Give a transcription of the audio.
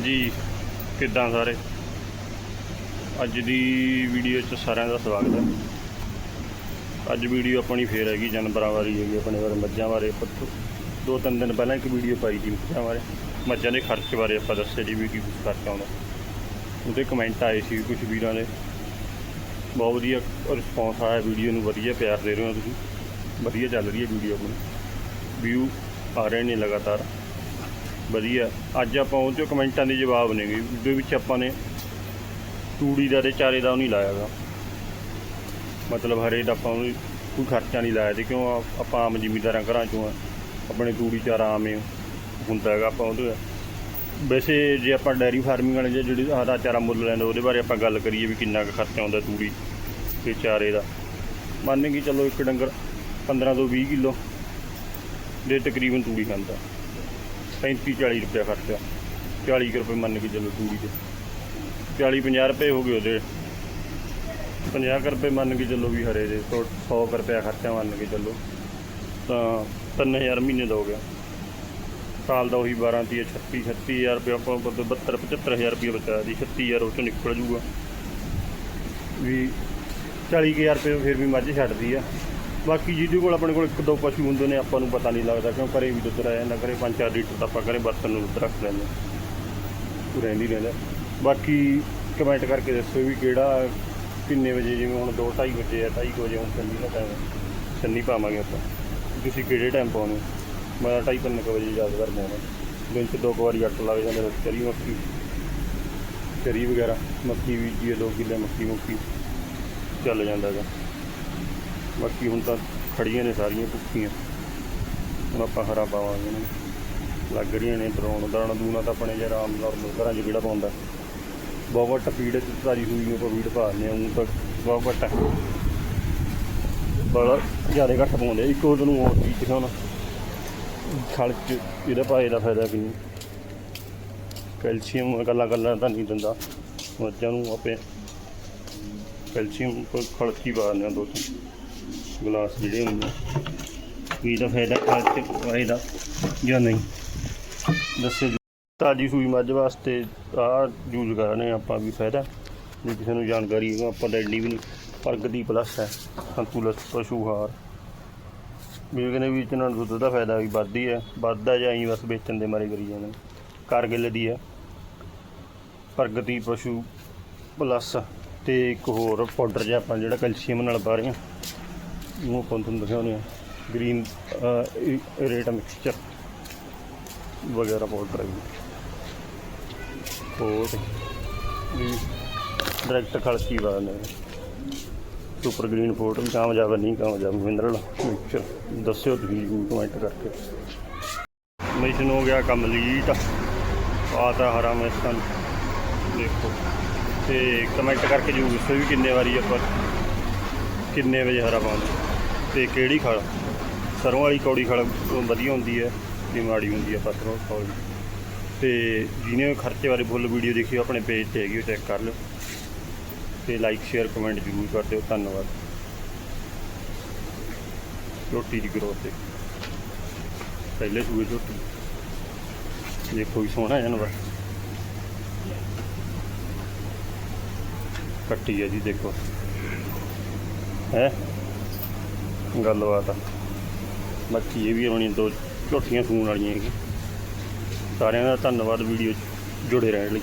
ਜੀ, ਕਿੱਦਾਂ ਸਾਰੇ? ਅੱਜ ਦੀ ਵੀਡੀਓ 'ਚ ਸਾਰਿਆਂ ਦਾ ਸਵਾਗਤ ਹੈ। ਅੱਜ ਵੀਡੀਓ ਆਪਣੀ ਫੇਰ ਹੈਗੀ, ਜਾਨਵਰਾਂ ਬਾਰੇ ਹੈਗੀ, ਆਪਣੇ ਬਾਰੇ, ਮੱਝਾਂ ਬਾਰੇ। ਆਪਾਂ ਦੋ ਤਿੰਨ ਦਿਨ ਪਹਿਲਾਂ ਇੱਕ ਵੀਡੀਓ ਪਾਈ ਸੀ ਮੱਝਾਂ ਬਾਰੇ। ਮੱਝਾਂ ਦੇ ਖਰਚ ਬਾਰੇ ਆਪਾਂ ਦੱਸਿਆ ਜੀ ਵੀ ਕੀ ਕੁਛ ਖਰਚ ਆਉਂਦਾ ਉਹਦੇ ਕਮੈਂਟ ਆਏ ਸੀ ਕੁਝ ਵੀਰਾਂ ਦੇ। ਬਹੁਤ ਵਧੀਆ ਰਿਸਪੌਂਸ ਆਇਆ ਵੀਡੀਓ ਨੂੰ, ਵਧੀਆ ਪਿਆਰ ਦੇ ਰਹੇ ਹੋ ਤੁਸੀਂ। ਵਧੀਆ ਚੱਲ ਰਹੀ ਹੈ ਵੀਡੀਓ ਆਪਣੀ। ਵਿਊ ਆ ਰਹੇ ਨੇ ਲਗਾਤਾਰ। ਵਧੀਆ। ਅੱਜ ਆਪਾਂ ਉਹ 'ਚੋਂ ਕਮੈਂਟਾਂ ਦੇ ਜਵਾਬ ਨੇਗੇ ਉਹਦੇ ਵਿੱਚ ਆਪਾਂ ਨੇ ਤੂੜੀ ਦਾ ਤੇ ਚਾਰੇ ਦਾ ਉਹ ਨਹੀਂ ਲਾਇਆਗਾ ਮਤਲਬ ਹਰੇ ਦਾ ਆਪਾਂ ਉਹਨੂੰ ਕੋਈ ਖਰਚਾ ਨਹੀਂ ਲਾਇਆ ਤੇ ਕਿਉਂ ਆ- ਆਪਾਂ ਆਮ ਜ਼ਿਮੀਂਦਾਰਾਂ ਘਰਾਂ ਚੋਂ ਆ, ਆਪਣੇ ਤੂੜੀ ਚਾਰਾ ਆਮ ਹੀ ਹੁੰਦਾ ਹੈਗਾ ਆਪਾਂ ਉਹਦੇ ਵੈਸੇ ਜੇ ਆਪਾਂ ਡੈਰੀ ਫਾਰਮਿੰਗ ਵਾਲੇ ਜਿਹੜੇ ਹਰਾ ਚਾਰਾ ਮੁੱਲ ਲੈਂਦੇ ਉਹਦੇ ਬਾਰੇ ਆਪਾਂ ਗੱਲ ਕਰੀਏ ਵੀ ਕਿੰਨਾ ਕੁ ਖਰਚਾ ਆਉਂਦਾ ਤੂੜੀ ਤੇ ਚਾਰੇ ਦਾ। ਮੰਨ ਕੇ ਚੱਲੋ ਇੱਕ ਡੰਗਰ 15 ਤੋਂ 20 ਕਿਲੋ ਦੇ ਤਕਰੀਬਨ ਤੂੜੀ ਖਾਂਦਾ। 35 40 ਰੁਪਏ ਖਰਚਾ। 40 ਕੁ ਰੁਪਏ ਮੰਨ ਕੇ ਚੱਲੋ ਤੂੜੀ ਦੇ 40 50 ਰੁਪਏ ਹੋ ਗਏ ਉਹਦੇ। 50 ਕੁ ਰੁਪਏ ਮੰਨ ਕੇ ਚੱਲੋ ਵੀ ਹਰੇ ਦੇ 100 ਕੁ ਰੁਪਏ ਖਰਚਾ ਮੰਨ ਕੇ ਚੱਲੋ। ਤਾਂ 3000 ਮਹੀਨੇ ਦਾ ਹੋ ਗਿਆ। ਸਾਲ ਦਾ ਉਹੀ 12 ਤੀਹ 36 36000 ਰੁਪਏ ਆਪਾਂ ਨੂੰ 72 75000 ਰੁਪਏ ਬਚਾ ਦੀ 36000 ਉਹ ਚੋਂ ਨਿਕਲ ਜੂਗਾ। ਵੀ 40000 ਰੁਪਏ ਫਿਰ ਵੀ ਮੱਝ ਛੱਡਦੀ ਆ। ਬਾਕੀ ਜਿਹਦੇ ਕੋਲ ਆਪਣੇ ਕੋਲ ਇੱਕ ਦੋ ਪਸ਼ੂ ਹੁੰਦੇ ਨੇ, ਆਪਾਂ ਨੂੰ ਪਤਾ ਨਹੀਂ ਲੱਗਦਾ ਕਿਉਂ ਘਰੇ ਵੀ ਦੁੱਧ ਰਹਿ ਜਾਂਦਾ, ਘਰੇ 5-4 ਲੀਟਰ ਤਾਂ ਆਪਾਂ ਘਰੇ ਬਰਤਨ ਨੂੰ ਦੁੱਧ ਰੱਖ ਲੈਂਦੇ ਉਹ ਰਹਿੰਦੀ ਰਹਿੰਦਾ ਬਾਕੀ ਕਮੈਂਟ ਕਰਕੇ ਦੱਸੋ ਵੀ ਕਿਹੜਾ, ਕਿੰਨੇ ਵਜੇ ਜਿਵੇਂ ਹੁਣ 2:30 ਵਜੇ ਆ 2:30 ਵਜੇ ਹੁਣ ਸੰਨੀ ਦਾ ਟਾਈਮ ਸੰਨੀ ਪਾਵਾਂਗੇ ਆਪਾਂ। ਤੁਸੀਂ ਕਿਹੜੇ ਟਾਈਮ ਪਾਉਣੇ ਮੈਂ 2:30 ਤਿੰਨ ਕੁ ਵਜੇ ਜ਼ਿਆਦਾਤਰ ਪਾਉਣਾ। ਦਿਨ 'ਚ ਦੋ ਕੁ ਵਾਰੀ ਅੱਟ ਲੱਗ ਜਾਂਦੇ ਨੇ ਚਰੀ ਮੱਕੀ। ਚਰੀ ਵਗੈਰਾ, ਮੱਕੀ ਬੀਜੀ ਦੋ ਕਿੱਲੇ ਮੱਕੀ ਮੁੱਕੀ। ਚੱਲ ਜਾਂਦਾ ਗਾ ਬਾਕੀ ਹੁਣ ਤਾਂ ਖੜੀਆਂ ਨੇ ਸਾਰੀਆਂ ਭੁੱਖੀਆਂ। ਹੁਣ ਆਪਾਂ ਹਰਾ ਪਾਵਾਂਗੇ ਇਹਨਾਂ ਨੂੰ। ਲੱਗ ਰਹੀਆਂ ਨੇ ਡਰਾਉਣ ਦਾਣਾ ਦੂਣਾ ਤਾਂ ਆਪਣੇ ਜਿਹੜਾ ਆਮ ਨਾਰਮਲ ਘਰਾਂ 'ਚ ਕਿਹੜਾ ਪਾਉਂਦਾ। ਬਹੁਤ ਵੱਟ ਫੀਡ ਤਾਰੀ ਹੋਈ ਨੂੰ ਆਪਾਂ ਫੀਡ ਪਾ ਦਿੰਦੇ ਤਾਂ ਬਹੁਤ ਵੱਟ ਬੜਾ ਜ਼ਿਆਦਾ ਘੱਟ ਪਾਉਂਦੇ ਇੱਕ ਉਹ ਨੂੰ ਹੋਰ ਚੀਜ਼ ਦਿਖਾਉਣਾ ਖਲ ਚ ਇਹਦਾ ਪਾਏ ਦਾ ਫਾਇਦਾ ਕੀ? ਨਹੀਂ ਕੈਲਸ਼ੀਅਮ ਗੱਲਾਂ ਇਕੱਲਾ ਤਾਂ ਨਹੀਂ ਦਿੰਦਾ। ਮੱਝਾਂ ਨੂੰ ਆਪੇ ਕੈਲਸ਼ੀਅਮ ਕੋਈ ਖਲਕੀ ਪਾ ਦਿੰਦੇ ਆ ਦੋ ਤਿੰਨ। ਗਲਾਸ ਜਿਹੜੇ ਹੁੰਦੇ ਆ। ਕੀ ਦਾ ਫਾਇਦਾ ਖਲ ਚ ਜਾਂ ਨਹੀਂ? ਦੱਸੋ ਤਾਜੀ ਸੂਈ ਮੱਝ ਵਾਸਤੇ ਆ ਯੂਜ਼ ਕਰਨੇ ਆਪਾਂ ਵੀ ਫਾਇਦਾ। ਜੇ ਕਿਸੇ ਨੂੰ ਜਾਣਕਾਰੀ ਹੈ ਆਪਾਂ ਤਾਂ ਐਡੀ ਵੀ ਨਹੀਂ। ਪ੍ਰਗਤੀ ਪਲੱਸ ਹੈ ਸੰਤੁਲਤ ਪਸ਼ੂ ਆਹਾਰ ਵੀ ਕਹਿੰਦੇ ਵੀ ਇਹਨਾਂ ਨੂੰ ਦੁੱਧ ਦਾ ਫਾਇਦਾ ਵੀ ਵੱਧਦੀ ਹੈ ਵੱਧਦਾ ਜਾਂ ਹੀ ਬਸ ਵੇਚਣ ਦੇ ਮਾਰੇ ਕਰੀ ਜਾਂਦੇ ਕਾਰਗਿਲ ਦੀ ਹੈ। ਪ੍ਰਗਤੀ ਪਸ਼ੂ ਪਲੱਸ ਤੇ ਇੱਕ ਹੋਰ ਪਾਊਡਰ ਜਿਹਾ ਆਪਾਂ ਜਿਹੜਾ ਕੈਲਸ਼ੀਅਮ ਨਾਲ ਪਾ ਰਹੇ ਹਾਂ। ਉਹ ਆਪਾਂ ਤੁਹਾਨੂੰ ਦਿਖਾਉਂਦੇ ਆ ਗ੍ਰੀਨ ਰੇਟ ਮਿਕਸਚਰ ਵਗੈਰਾ ਪਾਊਡਰ ਹੈ। ਹੋਰ ਵੀ ਡਾਇਰੈਕਟ ਖਲਕੀ ਬਾਦ ਨੇ। ਸੁਪਰ ਗ੍ਰੀਨ ਫੋਟ ਵੀ ਕਾਮਯਾਬ ਨਹੀਂ ਕਾਮਯਾਬ ਮਿਨਰਲ ਮਿਕਸਚਰ ਦੱਸਿਓ ਤੁਸੀਂ ਕਮੈਂਟ ਕਰਕੇ। ਮਿਸ਼ਨ ਹੋ ਗਿਆ ਕੰਪਲੀਟ ਆਤਾ ਹਰਾ ਮਿਸਨ। ਦੇਖੋ। ਤੇ ਕਮੈਂਟ ਕਰਕੇ ਜਰੂਰ ਦੱਸੋ ਵੀ ਕਿੰਨੇ ਵਾਰੀ ਆਪਾਂ ਕਿੰਨੇ ਵਜੇ ਹਰਾ ਪਾਉਂਦੇ। ਤੇ ਕਿਹੜੀ ਖਲ? ਸਰੋਂ ਵਾਲੀ ਕੌੜੀ ਖਲ ਵਧੀਆ ਹੁੰਦੀ ਹੈ ਤੇ ਮਾੜੀ ਹੁੰਦੀ ਹੈ, ਪੱਥਰੋਂ ਕੌੜੀ ਤੇ ਜਿਹਨੇ ਖਰਚੇ ਬਾਰੇ ਫੁੱਲ ਵੀਡੀਓ ਦੇਖੀ ਆਪਣੇ ਪੇਜ ਤੇ ਹੈਗੀ, ਉਹ ਚੈੱਕ ਕਰ ਲਿਓ। ਤੇ ਲਾਈਕ ਸ਼ੇਅਰ ਕਮੈਂਟ ਜ਼ਰੂਰ ਕਰ ਦਿਓ। ਧੰਨਵਾਦ। ਰੋਟੀ ਦੀ ਗਰੋਥ ਤੇ। ਪਹਿਲੇ ਸੂਏ ਰੋਟੀ। ਦੇਖੋ ਵੀ ਸੋਹਣਾ ਜਾਨਵਰ ਕੱਟੀ ਹੈ ਜੀ, ਦੇਖੋ। ਹੈ? ਗੱਲਬਾਤ ਆ। ਬਾਕੀ ਇਹ ਵੀ ਆਉਣੀ, ਦੋ ਝੋਟੀਆਂ ਸੂਣ ਵਾਲੀਆਂ ਹੈਗੀਆਂ। ਸਾਰਿਆਂ ਦਾ ਧੰਨਵਾਦ ਵੀਡੀਓ 'ਚ ਜੁੜੇ ਰਹਿਣ ਲਈ।